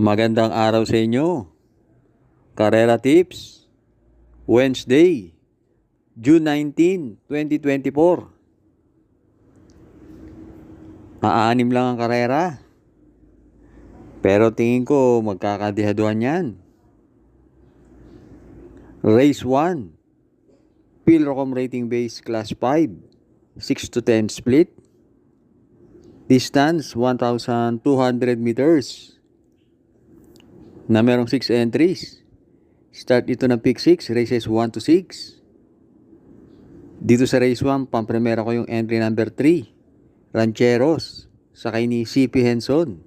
Magandang araw sa inyo. Karera Tips, Wednesday, June 19, 2024. Aanim lang ang karera. Pero tingin ko magkakadihaduhan yan. Race 1, Pilrocom Rating Base Class 5, 6 to 10 split. Distance 1,200 meters na merong 6 entries. Start ito ng pick 6, races 1 to 6. Dito sa race 1, pampremera ko yung entry number 3, Rancheros, sakay ni CP Henson.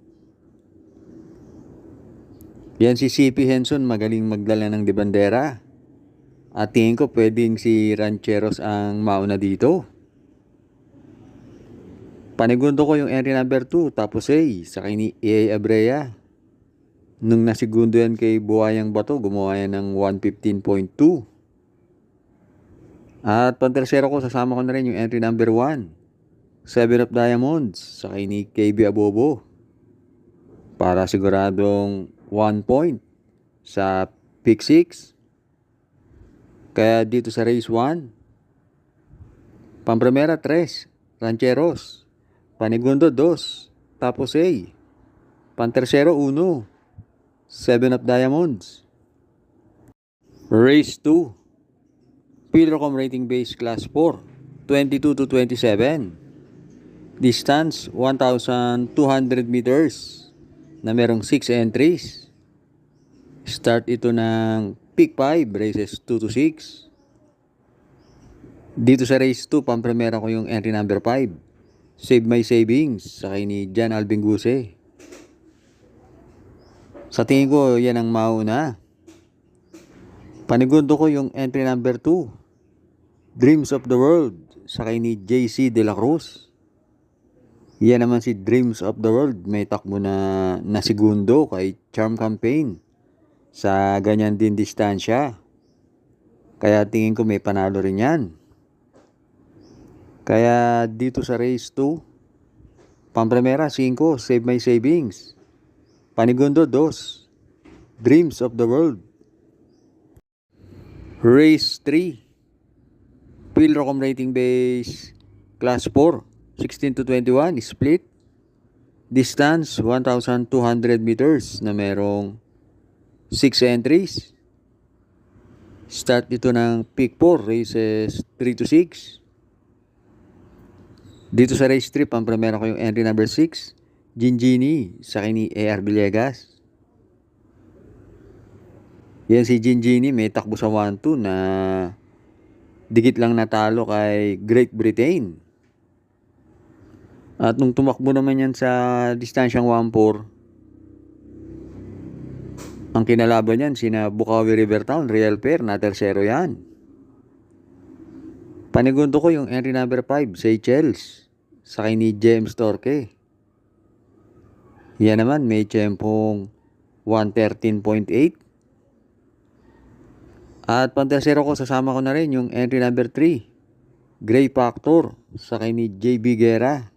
Yan si CP Henson, magaling magdala ng debandera. At tingin ko pwedeng si Rancheros ang mauna dito. Panigundo ko yung entry number 2, tapos A, sakay ni EA Abrea. Nung nasigundo yan kay Buhayang Bato, gumawa yan ng 115.2. At pantersero ko, sasama ko na rin yung entry number 1. Seven of Diamonds, sakay ni KB Abobo. Para siguradong 1 point sa pick 6. Kaya dito sa race 1, Pampremera 3, Rancheros. Panigundo 2, tapos A. Pantersero 1, Seven of Diamonds. Race 2. Pilrocom Rating Base Class 4. 22 to 27. Distance 1,200 meters na merong 6 entries. Start ito ng Pick 5, races 2 to 6. Dito sa race 2, pampremera ko yung entry number 5. Save My Savings, sakay ni Jan Alvin Guse. Sa tingin ko, yan ang mauna. Panigundo ko yung entry number 2. Dreams of the World. Sakay ni JC De La Cruz. Yan naman si Dreams of the World. May takbo na, na segundo kay Charm Campaign. Sa ganyan din distansya. Kaya tingin ko may panalo rin yan. Kaya dito sa race 2, Pampremera 5, Save My Savings. Panigundo 2. Dreams of the World. Race 3. Pilrocom Rating Base Class 4. 16 to 21. Split. Distance 1,200 meters na merong 6 entries. Start dito ng Peak 4. Races 3 to 6. Dito sa race 3, pampremera ko yung entry number 6. Gingini sa ni AR Villegas. Yan si Gingini may takbo sa 1-2 na digit lang natalo kay Great Britain. At nung tumakbo naman yan sa distansyang 1-4, ang kinalaban yan, sina Bukawi River Town, Real Pair, na tersero yan. Panigundo ko yung entry number 5, Seychelles, sa ni James Torque. Yan naman, may tiyempong 113.8. At pantersero ko, sasama ko na rin yung entry number 3. Gray Factor sa kay ni JB Guerra.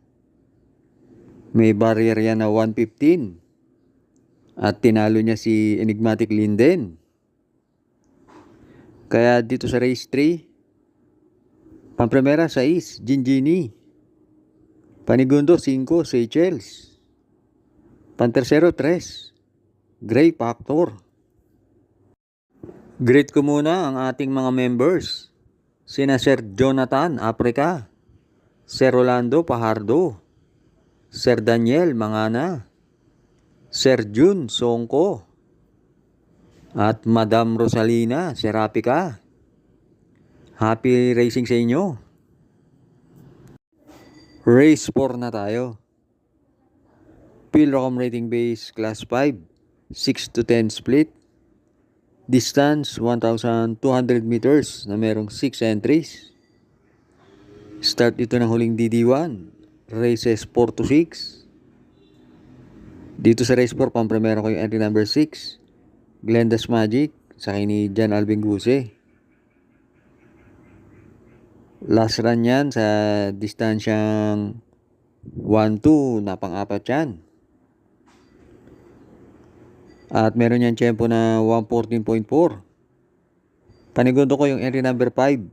May barrier yan na 115. At tinalo niya si Enigmatic Linden. Kaya dito sa race 3, Pampremera 6, Gingini. Panigundo 5, Seychelles. Pantersero 3, Gray Factor. Greet ko muna ang ating mga members. Sina Sir Jonathan Africa, Sir Rolando Pahardo, Sir Daniel Mangana, Sir Jun Songko, at Madam Rosalina Serapika. Happy racing sa inyo. Race 4 na tayo. Pilrocom Rating Base Class 5, 6 to 10 split. Distance 1,200 meters na merong 6 entries. Start ito ng huling DD1. Races 4 to 6. Dito sa race 4, pampremera ko yung entry number 6. Glenda's Magic, sa ni Jan Alvin Guse. Last run yan sa distansyang 1-2 na pang-apat yan. At meron yan tempo na 114.4. Panigundo ko yung entry number 5.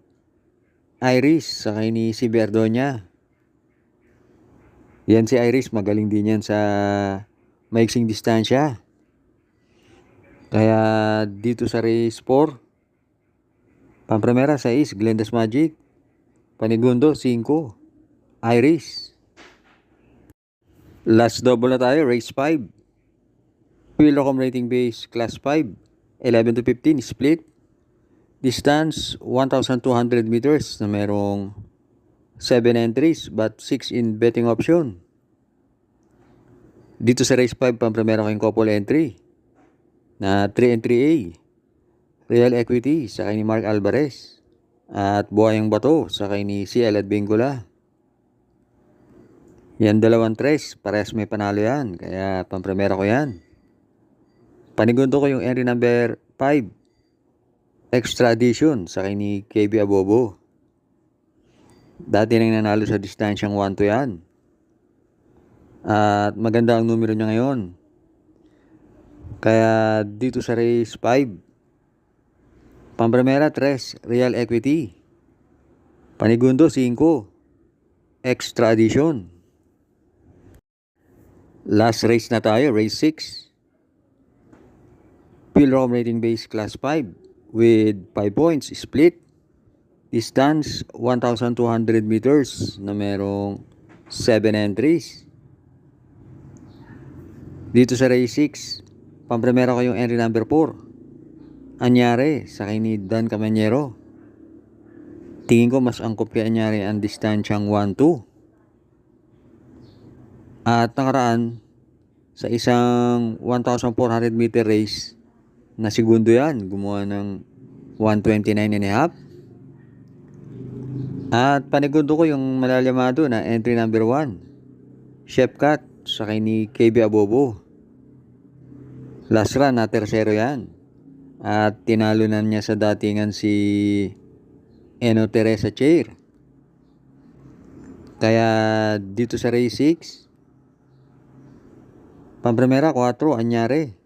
Iris, sa ni si Berdonya. Yan si Iris, magaling din yan sa maiksing distansya. Kaya dito sa race 4, Pampramera 6, Glenda's Magic. Panigundo 5, Iris. Last double na tayo, race 5. Wheel Rocom rating base, class 5. 11 to 15, split. Distance, 1,200 meters na merong 7 entries but 6 in betting option. Dito sa race 5, pampramera ko yung couple entry na 3 and 3A. Real Equity sa kay ni Mark Alvarez. At Buhayang Bato sa kay ni CL at Bingula. Yan dalawang tres, parehas may panalo yan. Kaya pampramera ko yan. Panigundo ko yung entry number 5. Extra edition sa kay ni KB Abobo. Dati nang nanalo sa distansyang 1 to yan. At maganda ang numero niya ngayon. Kaya dito sa race 5, Pampramera 3, Real Equity. Panigundo 5, Extra Edition. Last race na tayo, race 6. Pilrom rating base class 5 with 5 points split. Distance 1,200 meters na merong 7 entries. Dito sa race 6, pamprimera ko yung entry number 4. Anyari sa kay ni Dan Camanyero. Tingin ko mas angkop kay Anyari ang distansyang 1-2. At nakaraan, sa isang 1,400 meter race, na segundo yan, gumawa ng 129 and a half. At panigundo ko yung malalamado na entry number 1. Chef Cut sa kay ni KB Abobo. Last run na tersero yan. At tinalo na niya sa datingan si Eno Teresa Chair. Kaya dito sa race 6, Pamprimera 4, anyari.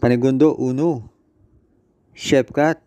Panigundo 1. Chef Cut